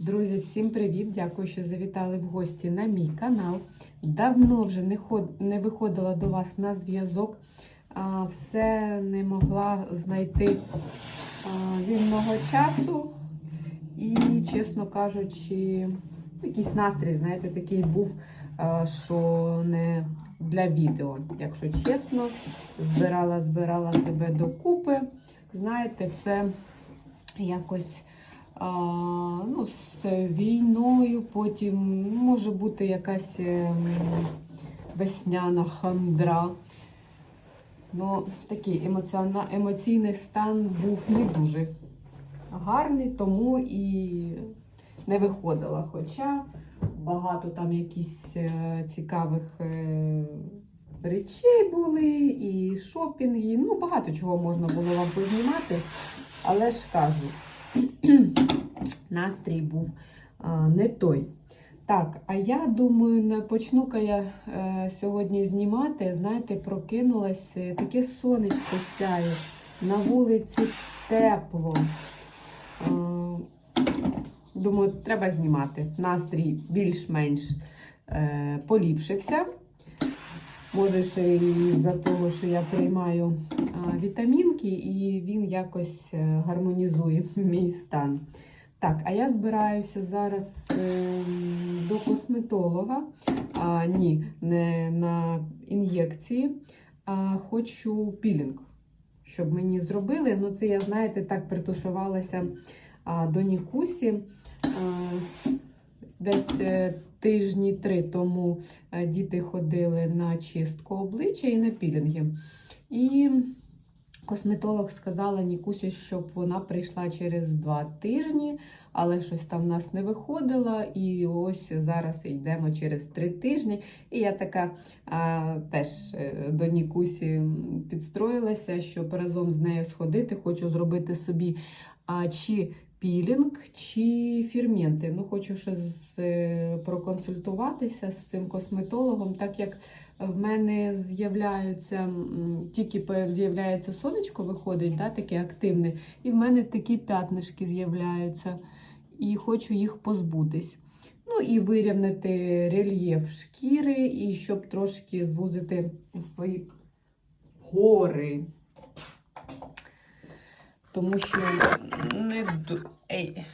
Друзі, всім привіт! Дякую, що завітали в гості на мій канал. Давно вже не, ход... не виходила до вас на зв'язок. Все не могла знайти вільного часу. І, чесно кажучи, якийсь настрій, знаєте, такий був, що не для відео. Якщо чесно, збирала, збирала себе докупи. Знаєте, все якось ну, з війною, потім може бути якась ем, весняна хандра. Ну, такий емоціона... емоційний стан був не дуже гарний, тому і не виходила. Хоча багато там якісь е, цікавих е, речей були, і шопінги. Ну, багато чого можна було вам познімати. Але ж кажу, настрій був не той. Так, а я думаю, не почну-ка я е, сьогодні знімати. Знаєте, прокинулась, е, таке сонечко сяє, на вулиці тепло. Е, думаю, треба знімати. Настрій більш-менш поліпшився. Може, ще і за того, що я приймаю вітамінки, і він якось гармонізує мій стан. Так, а я збираюся зараз е, до косметолога. А, ні, не на ін'єкції, а хочу пілінг, щоб мені зробили. Ну, це я, знаєте, так притусувалася а, до Нікусі. А, десь е, тижні три тому е, діти ходили на чистку обличчя і на пілінги. І косметолог сказала Нікусі, щоб вона прийшла через два тижні, але щось там в нас не виходило. І ось зараз йдемо через три тижні. І я така а, теж е, до Нікусі підстроїлася, щоб разом з нею сходити. Хочу зробити собі а, чи пілінг чи ферменти. Ну, хочу з, е, проконсультуватися з цим косметологом, так як в мене з'являються, тільки з'являється сонечко, виходить, да, таке активне, і в мене такі п'ятнишки з'являються. І хочу їх позбутись. Ну і вирівняти рельєф шкіри, і щоб трошки звузити свої гори. Тому що не, Ей.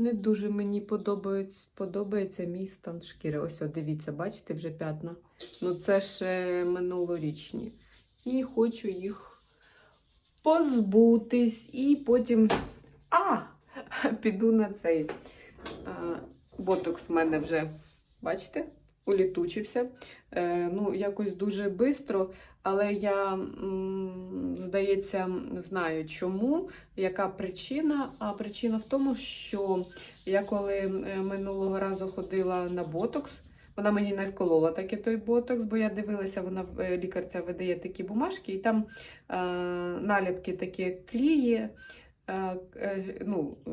Не дуже мені подобається, подобається мій стан шкіри. Ось, дивіться, бачите, вже п'ятна. Ну, це ще минулорічні. І хочу їх позбутись. І потім. А! Піду на цей. А, ботокс в мене вже, бачите? Улітучився. Е, ну, якось дуже швидко, але я, здається, знаю чому, яка причина. А причина в тому, що я коли е, минулого разу ходила на ботокс, вона мені не вколола таки той ботокс, бо я дивилася, вона е, лікарця видає такі бумажки, і там е, наліпки такі клії. Е, е, Ну, е,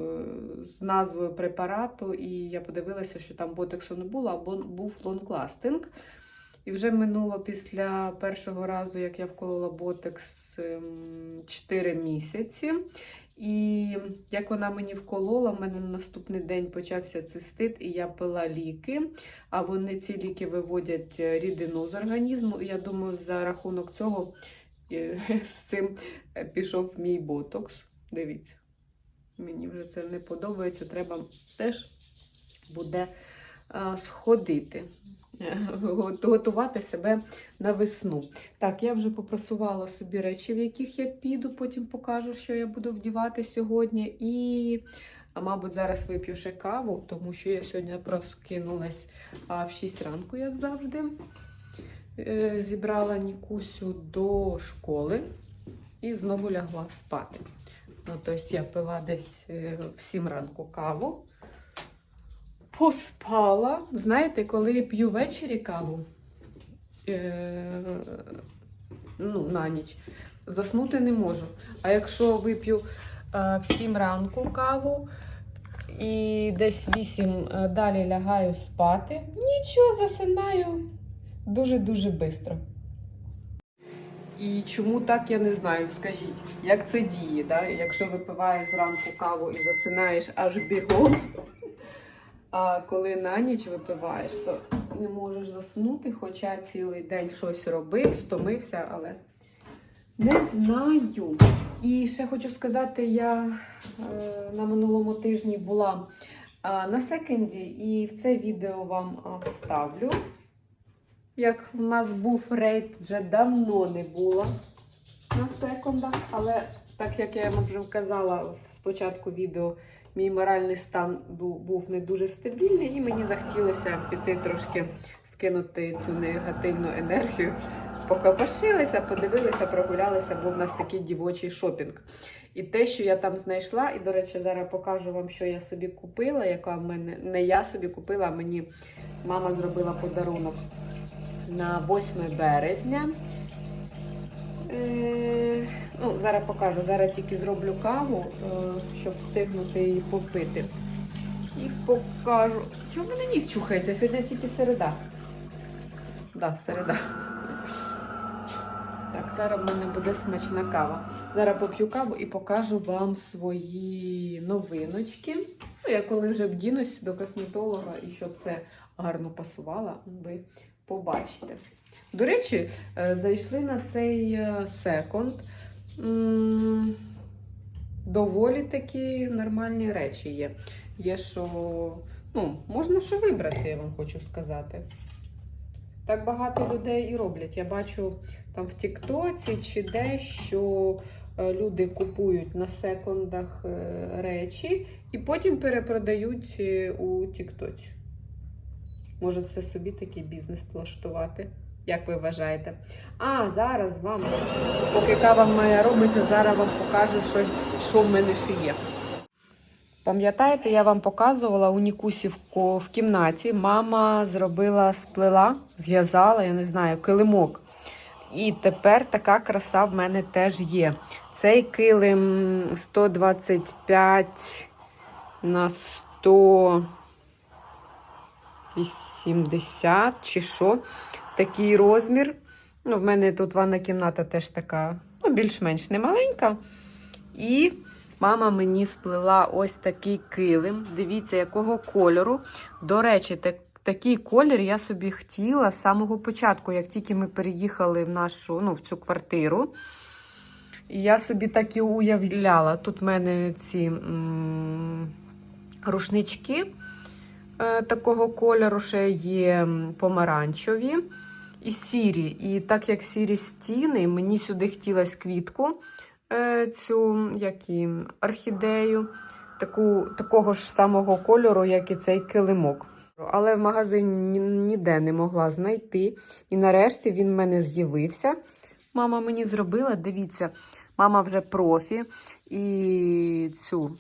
з назвою препарату, і я подивилася, що там ботоксу не було, а був лонгластинг. І вже минуло після першого разу, як я вколола ботекс 4 місяці. І як вона мені вколола, в мене на наступний день почався цистит, і я пила ліки. А вони ці ліки виводять рідину з організму. І я думаю, за рахунок цього з цим пішов мій ботокс. Дивіться, мені вже це не подобається. Треба теж буде а, сходити, е, готувати себе на весну. Так, я вже попросувала собі речі, в яких я піду, потім покажу, що я буду вдівати сьогодні. І, мабуть, зараз вип'ю ще каву, тому що я сьогодні прокинулась а, в 6 ранку, як завжди. Е, Зібрала Нікусю до школи і знову лягла спати. Ну, тобто я пила десь е, в 7 ранку каву поспала. Знаєте, коли я п'ю ввечері каву е, ну, на ніч, заснути не можу. А якщо вип'ю е, в 7 ранку каву і десь 8 е, далі лягаю спати, нічого засинаю дуже-дуже швидко. І чому так, я не знаю. Скажіть, як це діє, да? якщо випиваєш зранку каву і засинаєш аж бігом, А коли на ніч випиваєш, то не можеш заснути, хоча цілий день щось робив, стомився, але не знаю. І ще хочу сказати, я е, на минулому тижні була е, на секонді, і в це відео вам вставлю. Як в нас був рейд, вже давно не було на секундах, але так як я вам вже казала спочатку відео, мій моральний стан був не дуже стабільний, і мені захотілося піти трошки скинути цю негативну енергію. Покопашилися, подивилися, прогулялися, був у нас такий дівочий шопінг. І те, що я там знайшла, і, до речі, зараз покажу вам, що я собі купила, яка в мене не я собі купила, а мені мама зробила подарунок на 8 березня. Е, ну, зараз покажу. Зараз тільки зроблю каву, е, щоб встигнути її попити. І покажу. Чого в мене ніс чухається? Сьогодні тільки середа. Да, середа. Так, зараз в мене буде смачна кава. Зараз поп'ю каву і покажу вам свої новиночки. Ну, я коли вже вдінусь до косметолога і щоб це гарно пасувало, ви побачите. До речі, е, зайшли на цей е, секонд. Доволі такі нормальні речі є. Є, що ну, можна що вибрати, я вам хочу сказати. Так багато людей і роблять. Я бачу там в Тіктоці чи де, що е, люди купують на секондах речі і потім перепродають у Тіктоці. Може, це собі такий бізнес влаштувати? Як ви вважаєте? А зараз вам, поки кава моя робиться, зараз вам покажу, що, що в мене ще є. Пам'ятаєте, я вам показувала у Нікусі в, кімнаті. Мама зробила, сплела, зв'язала, я не знаю, килимок. І тепер така краса в мене теж є. Цей килим 125 на 180 чи що. Такий розмір. Ну, в мене тут ванна кімната теж така, ну, більш-менш немаленька. І мама мені сплела ось такий килим. Дивіться, якого кольору. До речі, так, такий колір я собі хотіла з самого початку, як тільки ми переїхали в нашу, ну, в цю квартиру. І я собі так і уявляла. Тут в мене ці м, рушнички е, такого кольору, ще є помаранчеві і сірі. І так як сірі стіни, мені сюди хотілося квітку, е, цю як і, орхідею, таку, такого ж самого кольору, як і цей килимок. Але в магазині ні- ніде не могла знайти. І нарешті він в мене з'явився. Мама мені зробила, дивіться, мама вже профі. І цю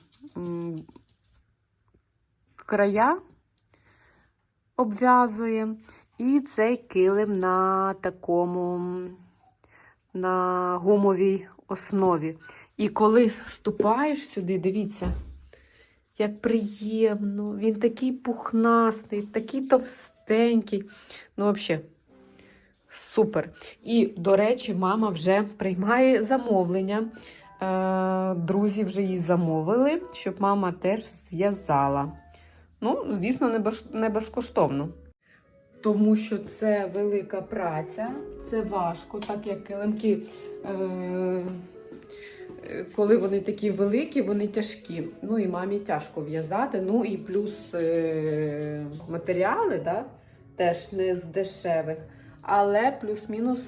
края обв'язує. І цей килим на такому на гумовій основі. І коли ступаєш сюди, дивіться, як приємно. Він такий пухнастий, такий товстенький. Ну, взагалі, супер. І, до речі, мама вже приймає замовлення. Е, Друзі вже її замовили, щоб мама теж зв'язала. Ну, звісно, не без- не безкоштовно. Тому що це велика праця, це важко, так як килимки, е, е, коли вони такі великі, вони тяжкі. Ну і мамі тяжко в'язати. Ну і плюс е, матеріали, да, теж не з дешевих. Але плюс-мінус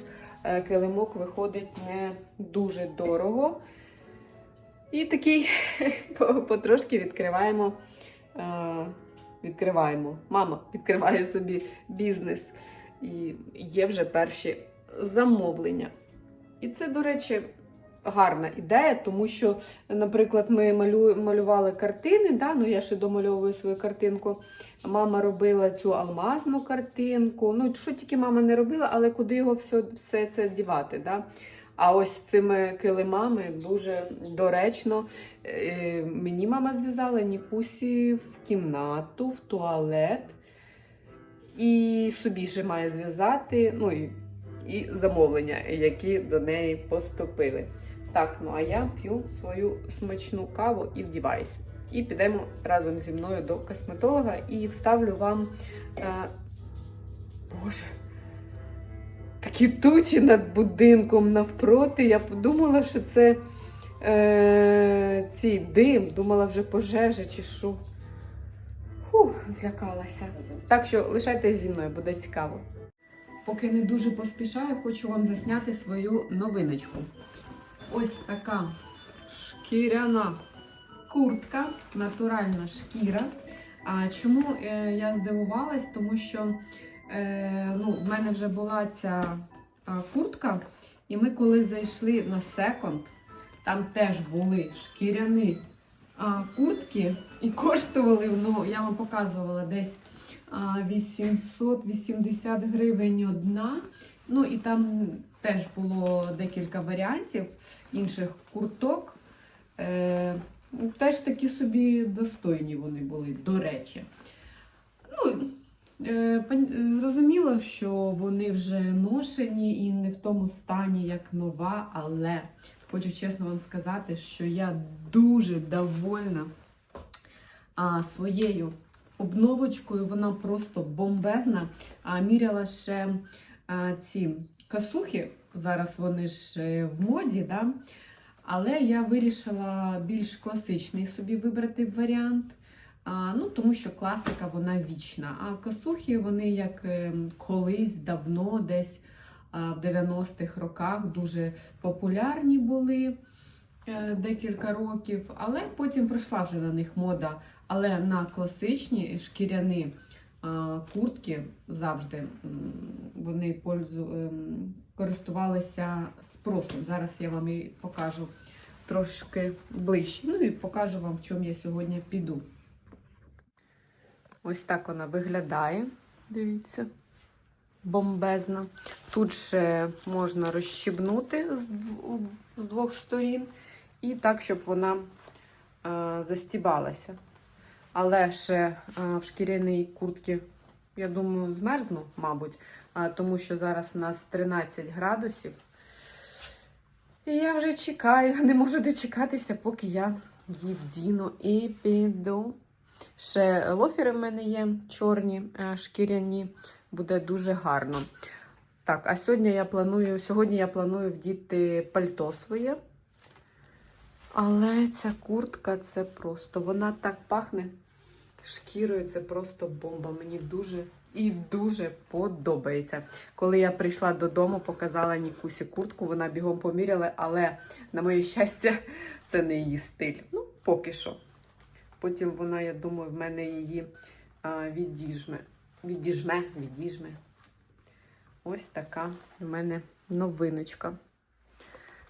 е, килимок виходить не дуже дорого. І такий потрошки відкриваємо. Е, відкриваємо. Мама відкриває собі бізнес. І є вже перші замовлення. І це, до речі, гарна ідея, тому що, наприклад, ми малю, малювали картини. Да? Ну, я ще домальовую свою картинку. Мама робила цю алмазну картинку. Ну, що тільки мама не робила, але куди його все, все це дівати? Да? А ось цими килимами дуже доречно. Е, Мені мама зв'язала Нікусі в кімнату, в туалет. І собі ще має зв'язати, ну і, і замовлення, які до неї поступили. Так, ну а я п'ю свою смачну каву і вдіваюся. і підемо разом зі мною до косметолога і вставлю вам. Е, Боже, такі тучі над будинком навпроти. Я подумала, що це е, цей дим, думала вже пожежа чи що. Фу, злякалася. Так що лишайтесь зі мною, буде цікаво. Поки не дуже поспішаю, хочу вам засняти свою новиночку. Ось така шкіряна куртка, натуральна шкіра. А чому е, я здивувалась? Тому що е, ну, в мене вже була ця куртка, і ми коли зайшли на секонд, там теж були шкіряні куртки і коштували, ну, я вам показувала десь 880 гривень одна. Ну і там теж було декілька варіантів інших курток. Е, ну, теж такі собі достойні вони були, до речі. Ну, зрозуміло, що вони вже ношені і не в тому стані, як нова, але хочу чесно вам сказати, що я дуже довольна своєю обновочкою. Вона просто бомбезна. Міряла ще ці касухи. Зараз вони ж е, в моді, да? але я вирішила більш класичний собі вибрати варіант. Ну, тому що класика вона вічна. А косухи вони як е, колись давно, десь в 90-х роках дуже популярні були е, декілька років, але потім пройшла вже на них мода. Але на класичні шкіряні куртки завжди вони ем, користувалися спросом. Зараз я вам і покажу трошки ближче. Ну і покажу вам, в чому я сьогодні піду. Ось так вона виглядає. Дивіться. Бомбезна. Тут ще можна розщібнути з, двох сторін. І так, щоб вона е, застібалася. Але ще е, в шкіряній куртці, я думаю, змерзну, мабуть, тому що зараз у нас 13 градусів. І я вже чекаю, не можу дочекатися, поки я її вдіну і піду. Ще лофери в мене є чорні, е, шкіряні, буде дуже гарно. Так, а сьогодні я планую, сьогодні я планую вдіти пальто своє. Але ця куртка це просто. Вона так пахне шкірою, це просто бомба. Мені дуже і дуже подобається. Коли я прийшла додому, показала Нікусі куртку, вона бігом поміряла, але, на моє щастя, це не її стиль. Ну, поки що. Потім вона, я думаю, в мене її відіжме. Відіжме, відіжме. Ось така в мене новиночка.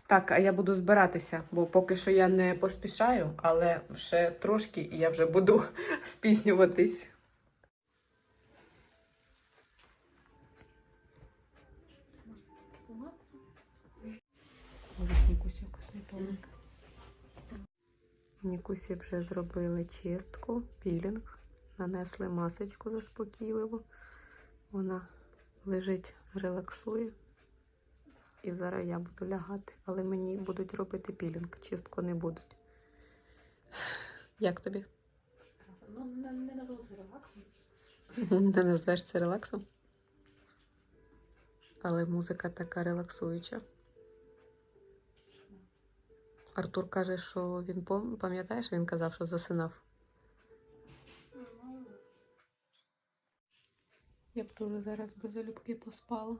Так, а я буду збиратися, бо поки що я не поспішаю, але ще трошки і я вже буду спізнюватись. Може, Нікусі косметолог. Нікусі вже зробили чистку, пілінг, нанесли масочку заспокійливо. Вона лежить, релаксує. І зараз я буду лягати, але мені будуть робити пілінг, чистку не будуть. Як тобі? Ну, не, не назву це релаксом. Не назвеш це релаксом? Але музика така релаксуюча. Артур каже, що він пам'ятаєш, він казав, що засинав. Я б теж зараз би залюбки поспала.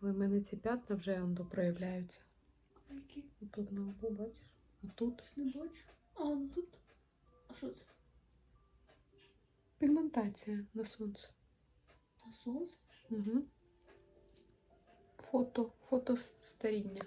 Але в мене ці п'ятна вже он проявляються. Які? Тут на лбу, бачиш? А тут Не бачу. А, ну тут. А що це? пігментація на сонці. На сонце? Угу. Фото, фото старіння.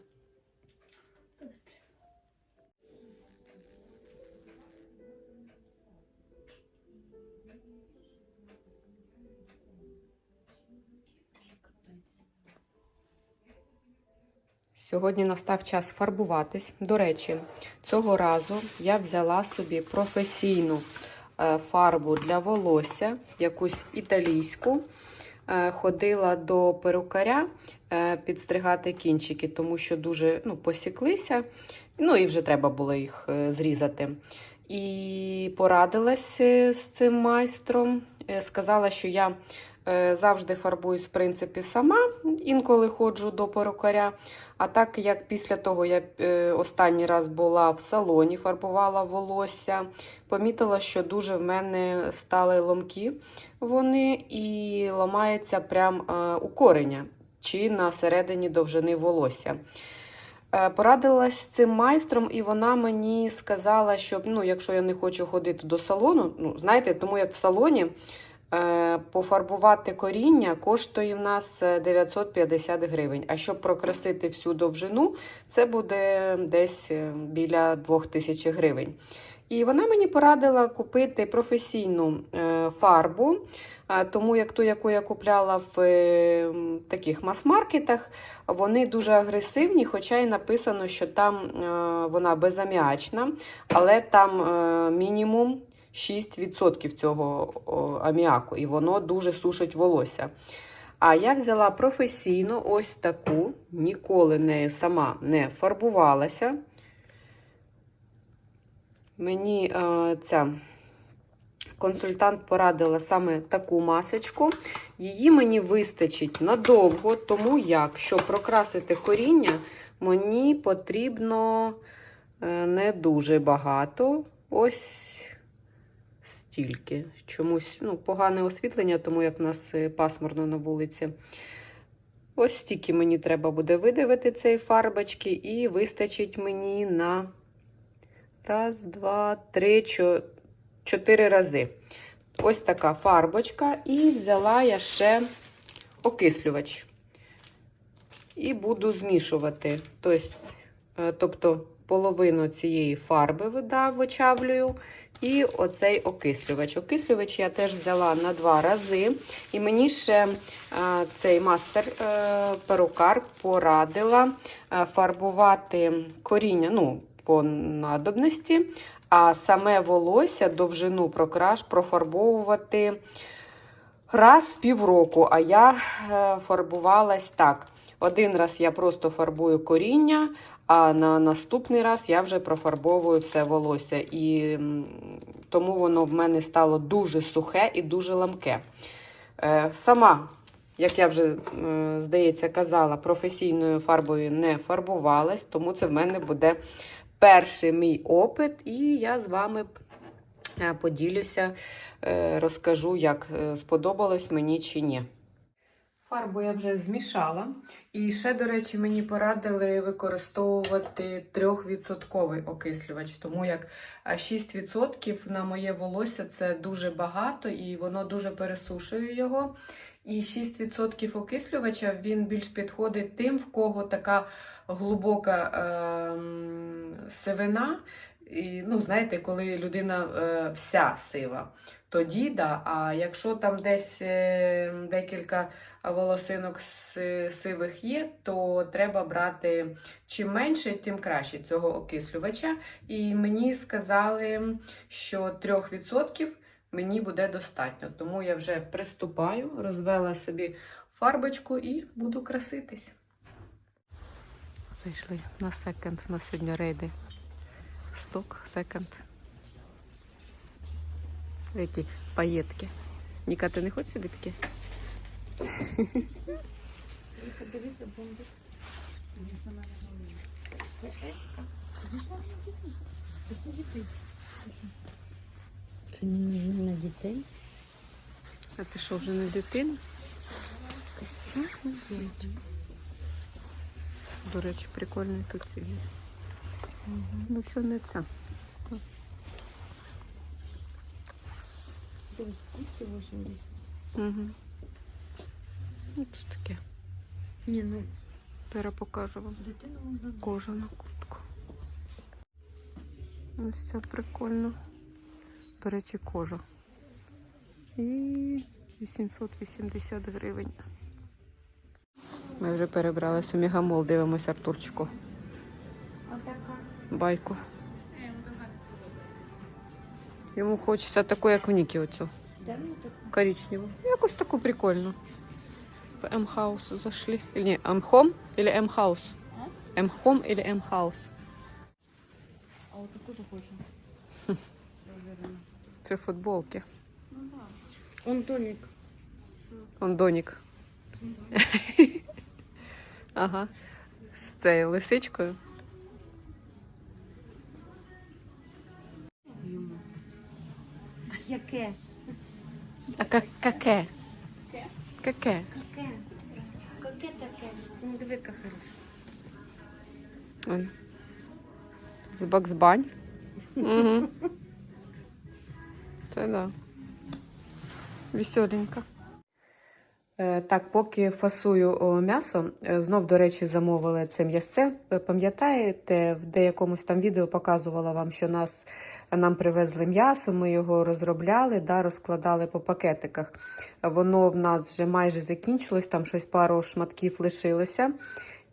Сьогодні настав час фарбуватись. До речі, цього разу я взяла собі професійну е, фарбу для волосся, якусь італійську. Е, Ходила до перукаря підстригати кінчики, тому що дуже ну, посіклися. Ну і вже треба було їх е, зрізати. І порадилась е, з цим майстром. Е, Сказала, що я е, завжди фарбуюсь, в принципі, сама, інколи ходжу до перукаря. А так як після того я е, останній раз була в салоні, фарбувала волосся, помітила, що дуже в мене стали ломки вони і ламаються прямо е, у кореня чи на середині довжини волосся. Е, Порадилась з цим майстром, і вона мені сказала, що ну, якщо я не хочу ходити до салону, ну, знаєте, тому як в салоні е, пофарбувати коріння коштує в нас е, 950 гривень. А щоб прокрасити всю довжину, це буде десь е, біля 2000 гривень. І вона мені порадила купити професійну е, фарбу, е, тому як ту, яку я купляла в е, таких мас-маркетах, вони дуже агресивні, хоча й написано, що там вона безаміачна, але там мінімум 6% цього аміаку, і воно дуже сушить волосся. А я взяла професійну ось таку, ніколи нею сама не фарбувалася. Мені е, ця консультант порадила саме таку масочку. Її мені вистачить надовго, тому як, щоб прокрасити коріння, мені потрібно е, не дуже багато. Ось стільки. Чомусь ну, погане освітлення, тому як в нас е, пасмурно на вулиці. Ось стільки мені треба буде видавити цієї фарбочки, і вистачить мені на раз, два, три, чотири рази. Ось така фарбочка. І взяла я ще окислювач. І буду змішувати. Тобто, е, тобто половину цієї фарби видав, вичавлюю. І оцей окислювач. Окислювач я теж взяла на два рази. І мені ще е, цей порадила е, фарбувати коріння ну, по надобності, а саме волосся довжину прокраш профарбовувати раз в півроку. А я е, фарбувалась так. Один раз я просто фарбую коріння, а на наступний раз я вже профарбовую все волосся. І тому воно в мене стало дуже сухе і дуже ламке. Е, Сама, як я вже, здається, казала, професійною фарбою не фарбувалась, тому це в мене буде перший мій опит, і я з вами е, поділюся, е, розкажу, як е, сподобалось мені чи ні. Фарбу я вже змішала. І ще, до речі, мені порадили використовувати 3% окислювач, тому як 6% на моє волосся це дуже багато і воно дуже пересушує його. І 6% окислювача він більш підходить тим, в кого така глибока ем, сивина. І, ну, знаєте, коли людина е, вся сива, тоді да. А якщо там десь е, декілька волосинок сивих є, то треба брати чим менше, тим краще цього окислювача. І мені сказали, що 3% мені буде достатньо. Тому я вже приступаю, розвела собі фарбочку і буду краситись. Зайшли на секонд. На сьогодні рейди. Сток, секонд. Які паєтки. Ніка, ти не хочеш собі такі? Подивися, бомби. Це еска. Це не дітей. Це на дітей. А ти що, вже не дитина? Страшно дівчинка. До речі, прикольний тут ці. Ну це не це. Дивись, 280. Угу. Ось таке. Ні, ну Зараз покажу вам. дитину можна Кожану куртку. Ось це прикольно. До речі, кожа. І 880 гривень. Ми вже перебралися у Мегамол, дивимося Артурчику. Байку. Йому хочеться таку, як в Нікі оцю. Коричневую. Якось таку прикольну. В М-хаус зашли. Или не, М-хом или М-хаус? М-хом или М-хаус? Це футболки. Он тоник. Он Донік. ага. З цією лисичкою. Яке? А ка- каке? Каке? Яке? Яке таке? Ну, диви, яка хороша. Ой. З Баксбань. Угу. Це да. Веселенько. Е, Так, поки фасую м'ясо, е, знов, до речі, замовили це м'ясце. Пам'ятаєте, в деякомусь там відео показувала вам, що нас, нам привезли м'ясо, ми його розробляли, да, розкладали по пакетиках. Воно в нас вже майже закінчилось, там щось пару шматків лишилося.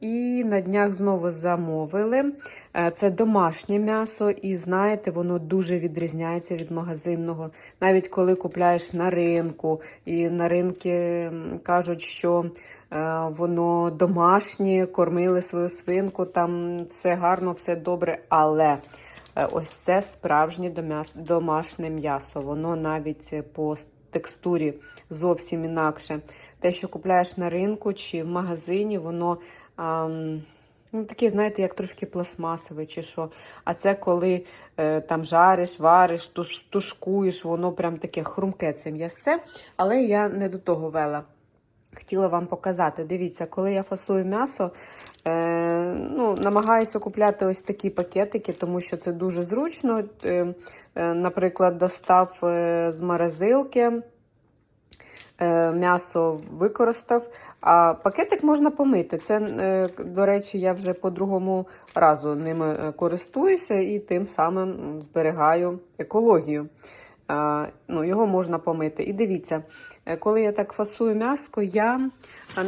І на днях знову замовили. Е, Це домашнє м'ясо, і знаєте, воно дуже відрізняється від магазинного. Навіть коли купляєш на ринку, і на ринки кажуть, що е, воно домашнє, кормили свою свинку, там все гарно, все добре. Але е, ось це справжнє домашнє м'ясо. Воно навіть по текстурі зовсім інакше. Те, що купляєш на ринку чи в магазині, воно. Ам, Ну, таке, знаєте, як трошки пластмасове чи що. А це коли е, там жариш, вариш, тушкуєш, воно прям таке хрумке це м'ясце. Але я не до того вела. Хотіла вам показати. Дивіться, коли я фасую м'ясо, е, ну, намагаюся купляти ось такі пакетики, тому що це дуже зручно. Е, е, наприклад, достав е, з морозилки. Е, М'ясо використав, а пакетик можна помити. Це, е, до речі, я вже по другому разу ними е, користуюся і тим самим зберігаю екологію. Ну, Його можна помити. І дивіться, коли я так фасую м'яско, я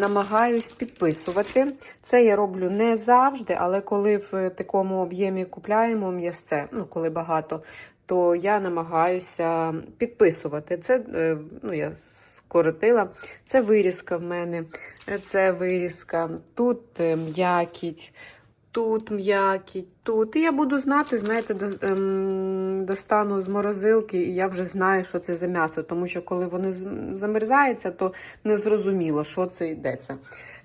намагаюсь підписувати. Це я роблю не завжди, але коли в такому об'ємі купляємо м'ясце, ну, коли багато, то я намагаюся підписувати. Це ну, я скоротила. Це вирізка в мене, це вирізка, тут е, м'якіть, тут м'якіть, тут. І я буду знати, знаєте, ем, достану з морозилки, і я вже знаю, що це за м'ясо. Тому що коли воно замерзається, то не зрозуміло, що це йдеться.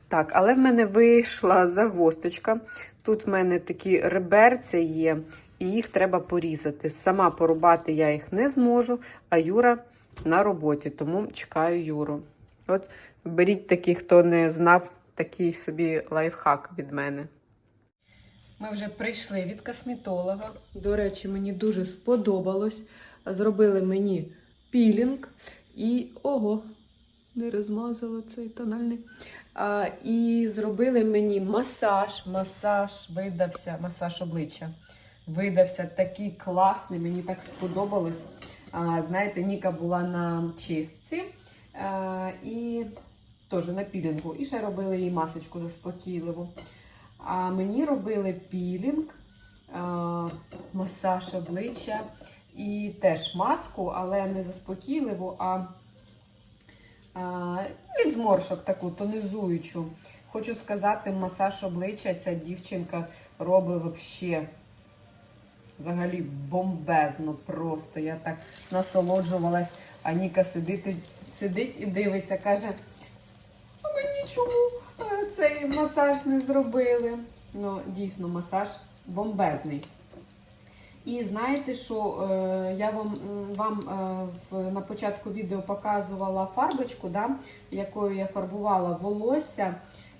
Так, але в мене вийшла загвосточка. Тут в мене такі реберця є, і їх треба порізати. Сама порубати я їх не зможу, а Юра на роботі, тому чекаю Юру. От беріть такий, хто не знав, такий собі лайфхак від мене. Ми вже прийшли від косметолога. До речі, мені дуже сподобалось. Зробили мені пілінг і ого, не розмазала цей тональний. А, і зробили мені масаж. Масаж видався, масаж обличчя. Видався такий класний, мені так сподобалось. Знаєте, Ніка була на чистці і теж на пілінгу. І ще робили їй масочку заспокійливу. А мені робили пілінг, масаж обличчя і теж маску, але не заспокійливу, а, від зморшок таку тонізуючу. Хочу сказати, масаж обличчя ця дівчинка робить взагалі взагалі бомбезно просто. Я так насолоджувалась, а Ніка сидить, сидить і дивиться, каже, а ми нічого е, цей масаж не зробили. Ну, дійсно, масаж бомбезний. І знаєте, що е, я вам, вам е, на початку відео показувала фарбочку, да, якою я фарбувала волосся.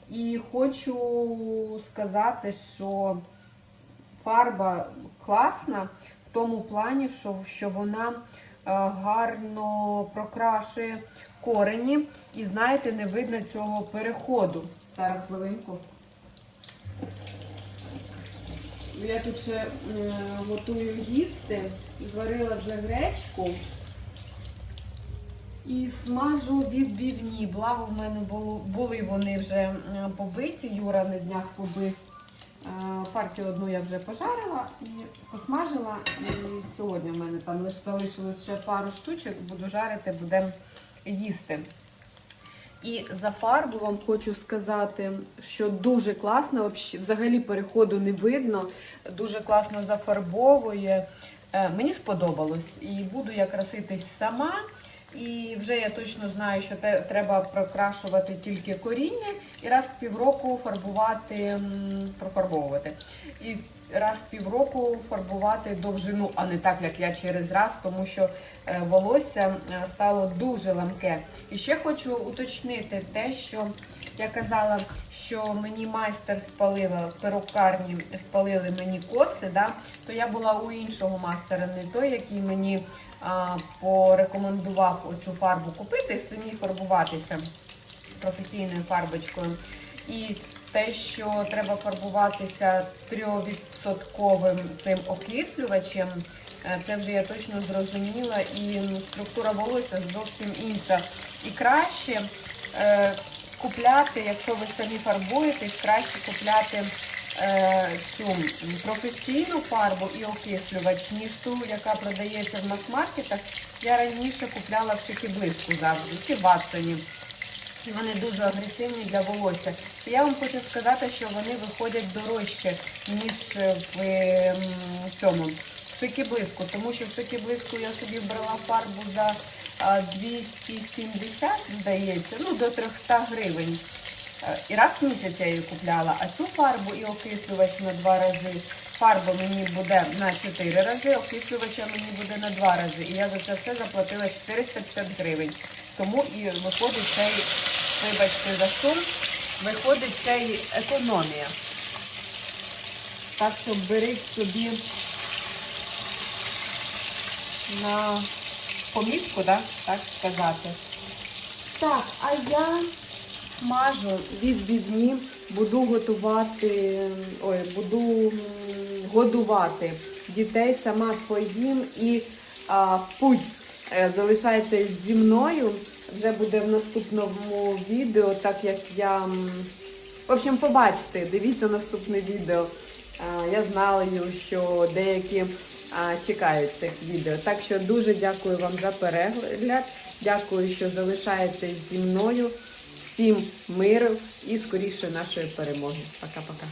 І хочу сказати, що фарба класна в тому плані, що, що вона е, гарно прокрашує корені. І знаєте, не видно цього переходу. Зараз хвилинку. Я тут ще готую їсти, зварила вже гречку і смажу відбивні. Благо в мене були вони вже побиті. Юра на днях побив. Е, Партію одну я вже пожарила і посмажила. І сьогодні в мене там лише залишилось ще пару штучок, буду жарити, будемо їсти. І за фарбу вам хочу сказати, що дуже класно, взагалі переходу не видно, дуже класно зафарбовує. Е, Мені сподобалось і буду я краситись сама. І вже я точно знаю, що те, треба прокрашувати тільки коріння і раз в півроку фарбувати, профарбовувати. І раз в півроку фарбувати довжину, а не так, як я через раз, тому що е, волосся е, стало дуже ламке. І ще хочу уточнити те, що я казала, що мені майстер спалила в перукарні, спалили мені коси, да? то я була у іншого майстера, не той, який мені порекомендував оцю фарбу купити самі фарбуватися професійною фарбочкою. І те, що треба фарбуватися 3% цим окислювачем, е, це вже я точно зрозуміла, і структура волосся зовсім інша. І краще е, купляти, якщо ви самі фарбуєтесь, краще купляти цю професійну фарбу і окислювач, ніж ту, яка продається в мас-маркетах. Я раніше купляла в шики блиску завжди, чи в Ватсоні. І вони дуже агресивні для волосся. І я вам хочу сказати, що вони виходять дорожче, ніж в ем, цьому в блиску. Тому що в блиску я собі брала фарбу за 270, здається, ну до 300 гривень. Е, І раз в місяць я її купляла, а цю фарбу і окислювач на два рази. Фарба мені буде на 4 рази, окислювача мені буде на 2 рази. І я за це все заплатила 450 гривень. Тому і виходить цей, вибачте за шум, виходить цей економія. Так що беріть собі на помітку, да? так сказати. Так, а я смажу від бідні, буду готувати, ой, буду годувати дітей, сама поїм і а, путь. Е, Залишайтесь зі мною. Вже буде в наступному відео, так як я. В общем, побачите, дивіться наступне відео. А, Я знаю, що деякі а, чекають цих відео. Так що дуже дякую вам за перегляд. Дякую, що залишаєтесь зі мною. Всім миру і скоріше нашої перемоги. Пока-пока.